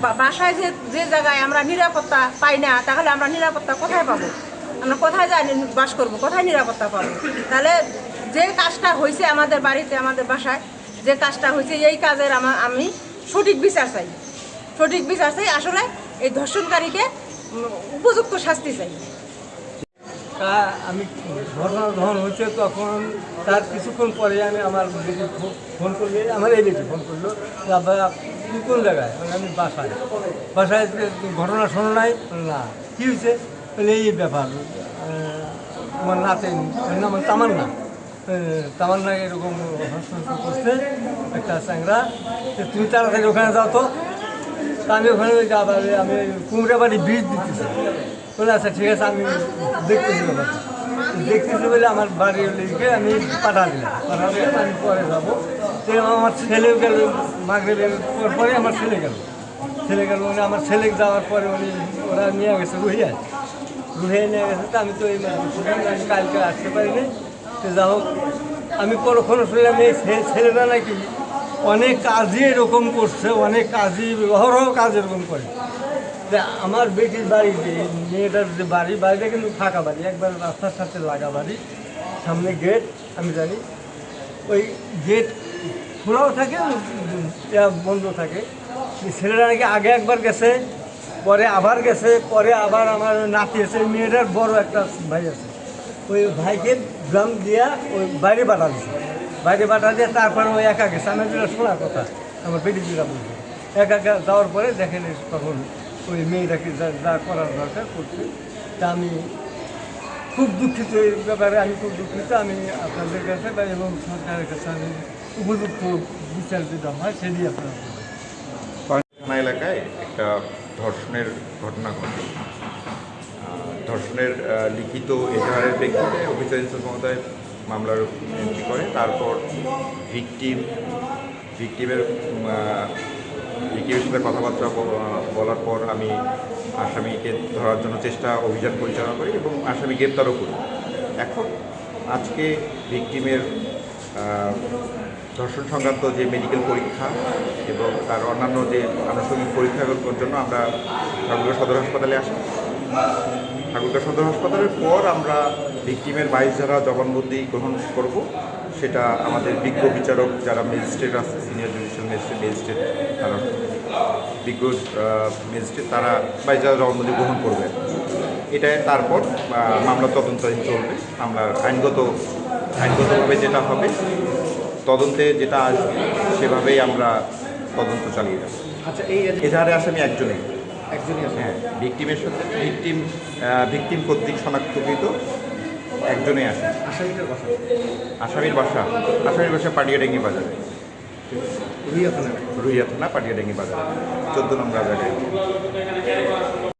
বাসায় যে যে জায়গায় আমরা নিরাপত্তা পাই না, তাহলে আমরা নিরাপত্তা কোথায় পাবো? আমরা কোথায় যাই বাস করব? কোথায় নিরাপত্তা পাবো? তাহলে যে কাজটা হয়েছে আমাদের বাড়িতে, আমাদের বাসায়, যে কাজটা হয়েছে এই কাজের আমা- আমি সঠিক বিচার চাই। সঠিক বিচার চাই, আসলে এই ধর্ষণকারীকে উপযুক্ত শাস্তি চাই। তা আমি ঘটনা যখন হচ্ছে তখন তার কিছুক্ষণ পরে আমি আমার ফোন করলে, আমার এই ফোন করল কোন জায়গায়? আমি বাসায়। বাসায় ঘটনা শোনো নাই? না। কী হয়েছে? বলে এই ব্যাপার। আহ, তোমার নাতেন না আমার তামান্না। আহ, তামান্না এরকম করছে একটা চ্যাংরা তুমি তাড়াতাড়ি ওখানে যাও তো। আমি ওখানে আমি কুমড়া বাড়ি বীজ দিতেছি। বলে আচ্ছা ঠিক আছে আমি দেখতেছি ব্যাপারটা। দেখতেছি বলে আমার বাড়ির লিখে আমি পাঠা দিলাম পাঠা দিলাম আমি পরে যাব। আমার ছেলেও গেল, মাগরেবের পর আমার ছেলে গেল। ছেলে গেল মানে আমার ছেলে যাওয়ার পরে উনি, ওরা নিয়ে গেছে রুহিয়া রুহিয়া নিয়ে গেছে তো আমি তো এই কালকে আসতে পারিনি। তো যা হোক, আমি পরক্ষণে শুনলাম এই ছে- ছেলেটা নাকি অনেক কাজই এরকম করছে, অনেক কাজই, অহরহ কাজ এরকম করে। আমার বেটির বাড়ি যে, মেয়েটার যে বাড়ি, বাড়িটা কিন্তু ফাঁকা বাড়ি, একবার রাস্তার সাথে লাগা বাড়ি, সামনে গেট আমি জানি। ওই গেট খোলাও থাকে বন্ধ থাকে। ছেলেরা নাকি আগে একবার গেছে, পরে আবার গেছে, পরে আবার আমার নাতি আছে মেয়েটার বড় একটা ভাই আছে। ওই ভাইকে ড্রাম দিয়া ওই বাইরে পাঠা দিছে বাইরে পাঠা দিয়ে তারপরে ওই একা গেছে। আমি যেটা শোনার কথা, আমার পেটি যেটা বলছে একা যাওয়ার পরে দেখেন তখন ওই মেয়েটাকে যা যা করার দরকার করছে। তা আমি খুব দুঃখিত এই ব্যাপারে, আমি খুব দুঃখিত। আমি আপনাদের কাছে এবং সরকারের কাছে আমি এলাকায় একটা ধর্ষণের ঘটনা ঘটে। ধর্ষণের লিখিত এজাহারের প্রেক্ষিতে অফিসার মহোদয় মামলার এন্ট্রি করে। তারপর ভিকটিম, ভিকটিমের ভিকটিমের সাথে কথাবার্তা বলার পর আমি আসামিকে ধরার জন্য চেষ্টা, অভিযান পরিচালনা করি এবং আসামি গ্রেপ্তারও করি। এখন আজকে ভিকটিমের ধর্ষণ সংক্রান্ত যে মেডিকেল পরীক্ষা এবং তার অন্যান্য যে আনুষঙ্গিক পরীক্ষাগুলোর জন্য আমরা ঠাকুরগাঁ সদর হাসপাতালে আসি। ঠাকুরগাঁ সদর হাসপাতালের পর আমরা ভিকটিমের বাইশ যারা জবানবন্দি গ্রহণ করব, সেটা আমাদের বিজ্ঞ বিচারক যারা ম্যাজিস্ট্রেট আছে সিনিয়র জুডিশিয়াল ম্যাজিস্ট্রেট ম্যাজিস্ট্রেট তারা বিজ্ঞ ম্যাজিস্ট্রেট তারা বাইশ যারা জবানবন্দি গ্রহণ করবে। এটাই তারপর মামলা তদন্তাধীন চলবে। আমরা আইনগত, আইনগতভাবে যেটা হবে তদন্তে যেটা আসবে সেভাবেই আমরা তদন্ত চালিয়ে যাব। আচ্ছা এই এজাহারে আসামি একজনেই। একজনই হ্যাঁ ভিকটিমের সাথে ভিকটিম ভিকটিম কর্তৃক শনাক্তকৃত একজনেই আসে। আসামিটার কথা আসামির বাসা। আসামির বাসা পাটিয়াডেঙ্গি বাজারে। রুই আপনার রুইয়া থানা পাটিয়াডেঙ্গি বাজারে। চোদ্দ নম্বর জায়গায়